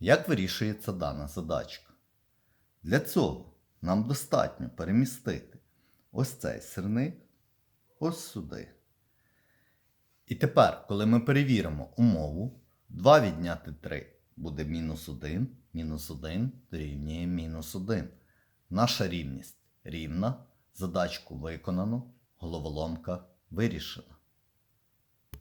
Як вирішується дана задачка? Для цього нам достатньо перемістити ось цей сирник ось сюди. І тепер, коли ми перевіримо умову, 2 відняти 3 буде мінус 1, мінус 1 дорівнює мінус 1. Наша рівність рівна, задачку виконано, головоломка вирішена.